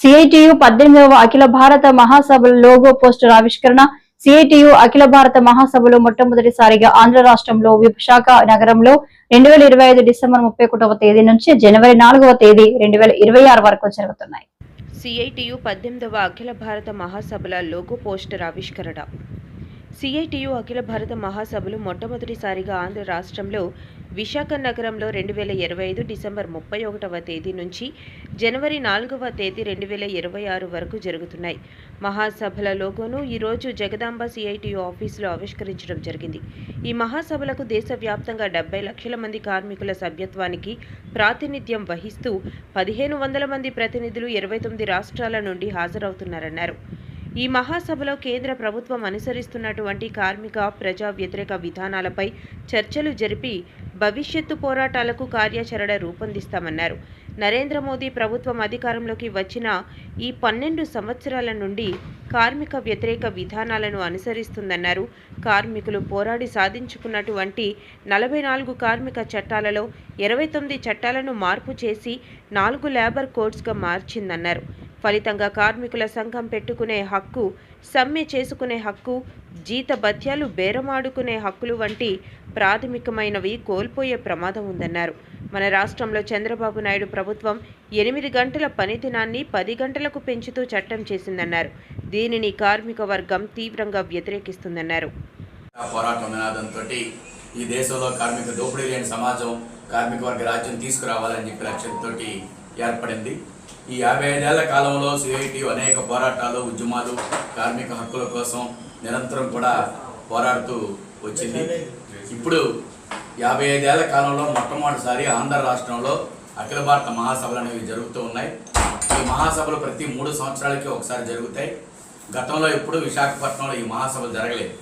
CITU పద్దెనిమిదవ అఖిల భారత మహాసభల లోగో పోస్టర్ ఆవిష్కరణ సిఐటియు అఖిల భారత మహాసభలు మొట్టమొదటిసారిగా ఆంధ్ర రాష్ట్రంలో విశాఖ నగరంలో రెండు వేల ఇరవై ఐదు డిసెంబర్ ముప్పై ఒకటవ తేదీ నుంచి జనవరి నాలుగవ తేదీ రెండు వేల ఇరవై ఆరు వరకు జరుగుతున్నాయి. సిఐటియు పద్దెనిమిదవ అఖిల భారత మహాసభల లోగో పోస్టర్ ఆవిష్కరణ. సిఐటియు అఖిల భారత మహాసభలు మొట్టమొదటిసారిగా ఆంధ్ర రాష్ట్రంలో విశాఖ నగరంలో రెండు వేల ఇరవై ఐదు డిసెంబర్ ముప్పై ఒకటవ తేదీ నుంచి జనవరి నాలుగవ తేదీ రెండు వేల ఇరవై ఆరు వరకు జరుగుతున్నాయి. మహాసభల లోగోను ఈరోజు జగదాంబ సిఐటియు ఆఫీసులో ఆవిష్కరించడం జరిగింది. ఈ మహాసభలకు దేశవ్యాప్తంగా డెబ్బై లక్షల మంది కార్మికుల సభ్యత్వానికి ప్రాతినిధ్యం వహిస్తూ పదిహేను వందల మంది ప్రతినిధులు ఇరవై తొమ్మిది రాష్ట్రాల నుండి హాజరవుతున్నారన్నారు. ఈ మహాసభలో కేంద్ర ప్రభుత్వం అనుసరిస్తున్నటువంటి కార్మిక ప్రజా వ్యతిరేక విధానాలపై చర్చలు జరిపి భవిష్యత్తు పోరాటాలకు కార్యాచరణ రూపొందిస్తామన్నారు. నరేంద్ర మోదీ ప్రభుత్వం అధికారంలోకి వచ్చిన ఈ పన్నెండు సంవత్సరాల నుండి కార్మిక వ్యతిరేక విధానాలను అనుసరిస్తుందన్నారు. కార్మికులు పోరాడి సాధించుకున్నటువంటి నలభై నాలుగు కార్మిక చట్టాలలో ఇరవై తొమ్మిది చట్టాలను మార్పు చేసి నాలుగు లేబర్ కోడ్స్గా మార్చిందన్నారు. ఫలితంగా కార్మికుల సంఘం పెట్టుకునే హక్కు సమ్మె చేసుకునే హక్కు జీతభత్యాలు బేరమాడుకునే హక్కులు వంటి ప్రాథమికమైనవి కోల్పోయే ప్రమాదం ఉందన్నారు. మన రాష్ట్రంలో చంద్రబాబు నాయుడు ప్రభుత్వం ఎనిమిది గంటల పని దినాన్ని పది గంటలకు పెంచుతూ చట్టం చేసిందన్నారు. దీనిని కార్మిక వర్గం తీవ్రంగా వ్యతిరేకిస్తుందన్నారు. ఈ దేశంలో కార్మిక దోపిడీ లేని సమాజం కార్మిక వర్గ రాజ్యం తీసుకురావాలని చెప్పి లక్ష్యంతో ఏర్పడింది. ఈ యాభై ఐదేళ్ళ కాలంలో సిఐటి అనేక పోరాటాలు ఉద్యమాలు కార్మిక హక్కుల కోసం నిరంతరం కూడా పోరాడుతూ వచ్చింది. ఇప్పుడు యాభై ఐదేళ్ళ కాలంలో మొట్టమొదటిసారి ఆంధ్ర రాష్ట్రంలో అఖిల భారత మహాసభలు అనేవి జరుగుతూ ఉన్నాయి. ఈ మహాసభలు ప్రతి మూడు సంవత్సరాలకి ఒకసారి జరుగుతాయి. గతంలో ఎప్పుడు విశాఖపట్నంలో ఈ మహాసభలు జరగలేదు.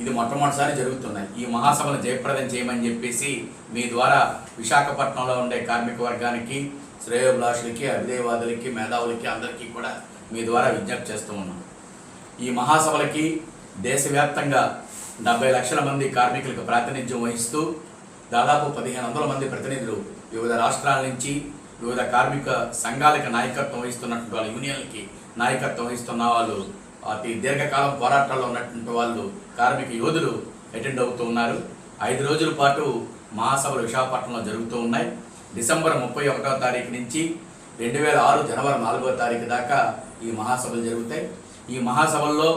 ఇది మొట్టమొదటిసారి జరుగుతున్నాయి. ఈ మహాసభను జయప్రదం చేయమని చెప్పేసి మీ ద్వారా విశాఖపట్నంలో ఉండే కార్మిక వర్గానికి శ్రేయోభిలాషులకి అభిదేవాదులకి మేధావులకి అందరికీ కూడా మీ ద్వారా విజ్ఞప్తి చేస్తూ ఉన్నాం. ఈ మహాసభలకి దేశవ్యాప్తంగా డెబ్బై లక్షల మంది కార్మికులకు ప్రాతినిధ్యం వహిస్తూ దాదాపు పదిహేను వందల మంది ప్రతినిధులు వివిధ రాష్ట్రాల నుంచి వివిధ కార్మిక సంఘాలకు నాయకత్వం వహిస్తున్నటువంటి వాళ్ళ యూనియన్లకి నాయకత్వం వహిస్తున్న వాళ్ళు అతి దీర్ఘకాలం పోరాటాల్లో ఉన్నటువంటి వాళ్ళు కార్మిక యోధులు అటెండ్ అవుతూ ఉన్నారు. ఐదు రోజుల పాటు మహాసభలు విశాఖపట్నంలో జరుగుతూ ఉన్నాయి. డిసెంబర్ ముప్పై ఒకటో తారీఖు నుంచి రెండు వేల ఆరు జనవరి నాలుగో తారీఖు దాకా ఈ మహాసభలు జరుగుతాయి. ఈ మహాసభల్లో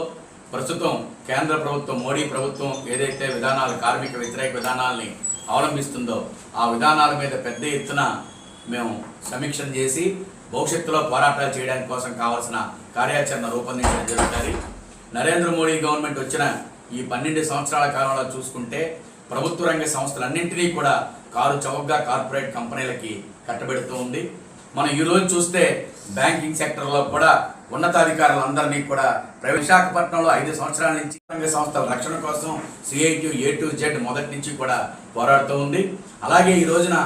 ప్రస్తుతం కేంద్ర ప్రభుత్వం మోడీ ప్రభుత్వం ఏదైతే విధానాలు కార్మిక వ్యతిరేక విధానాల్ని అవలంబిస్తుందో ఆ విధానాల మీద పెద్ద ఎత్తున మేము సమీక్షను చేసి భవిష్యత్తులో పోరాటాలు చేయడానికి కోసం కావాల్సిన కార్యాచరణ రూపొందించడం జరుగుతుంది. నరేంద్ర మోడీ గవర్నమెంట్ వచ్చిన ఈ పన్నెండు సంవత్సరాల కాలంలో చూసుకుంటే ప్రభుత్వ రంగ సంస్థలన్నింటినీ కూడా కారు చౌకగా కార్పొరేట్ కంపెనీలకి కట్టబెడుతూ ఉంది. మనం ఈ రోజు చూస్తే బ్యాంకింగ్ సెక్టర్లో కూడా ఉన్నతాధికారులందరినీ కూడా విశాఖపట్నంలో ఐదు సంవత్సరాల నుంచి రంగ సంస్థల రక్షణ కోసం సిఐటి ఏ టు జెడ్ మొదటి నుంచి కూడా పోరాడుతూ ఉంది. అలాగే ఈ రోజున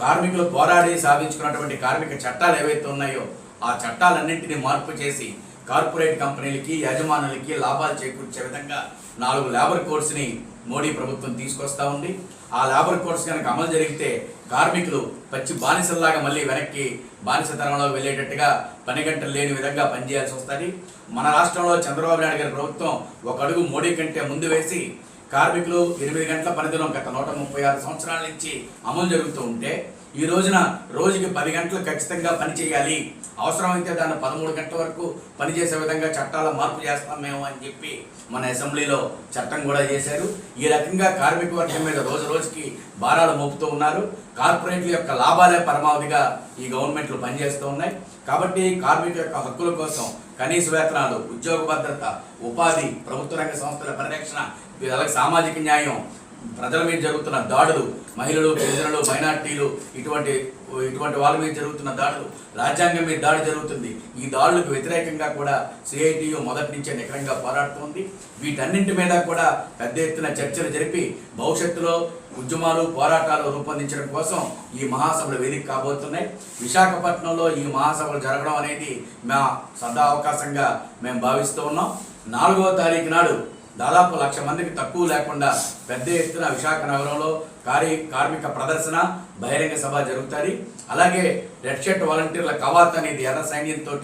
కార్మికులు పోరాడి సాధించుకున్నటువంటి కార్మిక చట్టాలు ఏవైతే ఉన్నాయో ఆ చట్టాలన్నింటినీ మార్పు చేసి కార్పొరేట్ కంపెనీలకి యజమానులకి లాభాలు చేకూర్చే విధంగా నాలుగు లేబర్ కోడ్స్ని మోడీ ప్రభుత్వం తీసుకొస్తా ఉంది. ఆ లేబర్ కోడ్స్ కనుక అమలు జరిగితే కార్మికులు పచ్చి బానిసల్లాగా మళ్ళీ వెనక్కి బానిసతనంలో వెళ్ళేటట్టుగా పని గంటలు లేని విధంగా పనిచేయాల్సి వస్తుంది. మన రాష్ట్రంలో చంద్రబాబు నాయుడు గారి ప్రభుత్వం ఒక అడుగు మోడీ కంటే ముందు వేసి కార్మికులు ఎనిమిది గంటల పనిదినం గత నూట ముప్పై ఆరు సంవత్సరాల నుంచి అమలు జరుగుతూ ఉంటే ఈ రోజున రోజుకి పది గంటలు ఖచ్చితంగా పని చేయాలి. అవసరమైతే దాన్ని పదమూడు గంటల వరకు పనిచేసే విధంగా చట్టాల మార్పు చేస్తాం మేము అని చెప్పి మన అసెంబ్లీలో చట్టం కూడా చేశారు. ఈ రకంగా కార్మిక వర్గం మీద రోజు రోజుకి భారాలు మోపుతూ ఉన్నారు. కార్పొరేట్ల యొక్క లాభాలే పరమావధిగా ఈ గవర్నమెంట్లు పనిచేస్తూ ఉన్నాయి. కాబట్టి కార్మికుల యొక్క హక్కుల కోసం కనీస వేతనాలు ఉద్యోగ భద్రత ఉపాధి ప్రభుత్వ రంగ సంస్థల పరిరక్షణ అలాగే సామాజిక న్యాయం ప్రజల మీద జరుగుతున్న దాడులు మహిళలు గిరిజనులు మైనార్టీలు ఇటువంటి ఇటువంటి వాళ్ళ మీద జరుగుతున్న దాడులు రాజ్యాంగం మీద దాడి జరుగుతుంది. ఈ దాడులకు వ్యతిరేకంగా కూడా సిఐటియు మొదటి నుంచే నికరంగా పోరాడుతోంది. వీటన్నింటి మీద కూడా పెద్ద ఎత్తున చర్చలు జరిపి భవిష్యత్తులో ఉద్యమాలు పోరాటాలు రూపొందించడం కోసం ఈ మహాసభలు వేదిక కాబోతున్నాయి. విశాఖపట్నంలో ఈ మహాసభలు జరగడం అనేది మా సదా అవకాశంగా మేము భావిస్తూ ఉన్నాం. నాలుగవ తారీఖు నాడు దాదాపు లక్ష మందికి తక్కువ లేకుండా పెద్ద ఎత్తున విశాఖ నగరంలో కార్య కార్మిక ప్రదర్శన బహిరంగ సభ జరుగుతుంది. అలాగే రెడ్ షర్ట్ వాలంటీర్ల కవాత్ అనేది ఎర్ర సైన్యంతో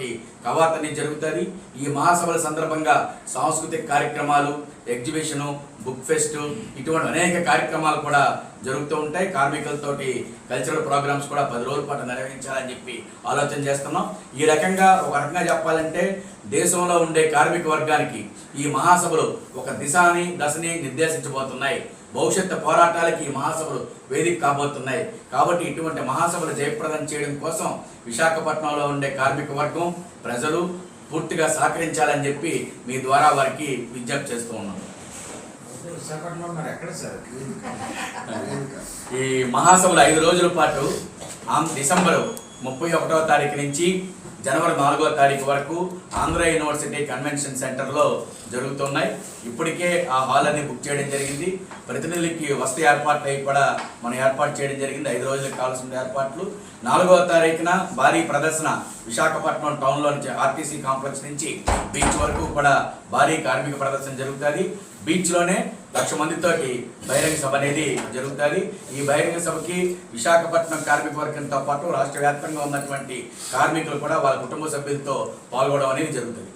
కవాత్ అనేది జరుగుతుంది. ఈ మహాసభల సందర్భంగా సాంస్కృతిక కార్యక్రమాలు ఎగ్జిబిషను బుక్ ఫెస్ట్ ఇటువంటి అనేక కార్యక్రమాలు కూడా జరుగుతూ ఉంటాయి. కార్మికులతోటి కల్చరల్ ప్రోగ్రామ్స్ కూడా పది రోజుల పాటు నిర్వహించాలని చెప్పి ఆలోచన చేస్తున్నాం. ఈ రకంగా ఒక రకంగా చెప్పాలంటే దేశంలో ఉండే కార్మిక వర్గానికి ఈ మహాసభలు ఒక దిశని దశని నిర్దేశించబోతున్నాయి. భవిష్యత్తు పోరాటాలకి ఈ మహాసభలు వేదిక కాబోతున్నాయి. కాబట్టి ఇటువంటి మహాసభలు జయప్రదం చేయడం కోసం విశాఖపట్నంలో ఉండే కార్మిక వర్గం ప్రజలు పూర్తిగా సహకరించాలని చెప్పి మీ ద్వారా వారికి విజ్ఞప్తి చేస్తూ ఉన్నాం. విశాఖపట్నంలో మరి ఎక్కడ సార్? ఈ మహాసభలు ఐదు రోజుల పాటు ఆం- డిసెంబర్ ముప్పై ఒకటవ తారీఖు నుంచి జనవరి నాలుగో తారీఖు వరకు ఆంధ్ర యూనివర్సిటీ కన్వెన్షన్ సెంటర్లో జరుగుతున్నాయి. ఇప్పటికే ఆ హాల్ అన్ని బుక్ చేయడం జరిగింది. ప్రతినిధులకి వసతి ఏర్పాట్లు అయి కూడా మనం ఏర్పాటు చేయడం జరిగింది. ఐదు రోజులకు కావాల్సిన ఏర్పాట్లు. నాలుగవ తారీఖున భారీ ప్రదర్శన విశాఖపట్నం టౌన్లో నుంచి ఆర్టీసీ కాంప్లెక్స్ నుంచి బీచ్ వరకు కూడా భారీ కార్మిక ప్రదర్శన జరుగుతుంది. బీచ్లోనే లక్ష మందితోటి బహిరంగ సభ అనేది జరుగుతుంది. ఈ బహిరంగ సభకి విశాఖపట్నం కార్మిక వర్గంతో పాటు రాష్ట్ర వ్యాప్తంగా ఉన్నటువంటి కార్మికులు కూడా వాళ్ళ కుటుంబ సభ్యులతో పాల్గొనడం అనేది జరుగుతుంది.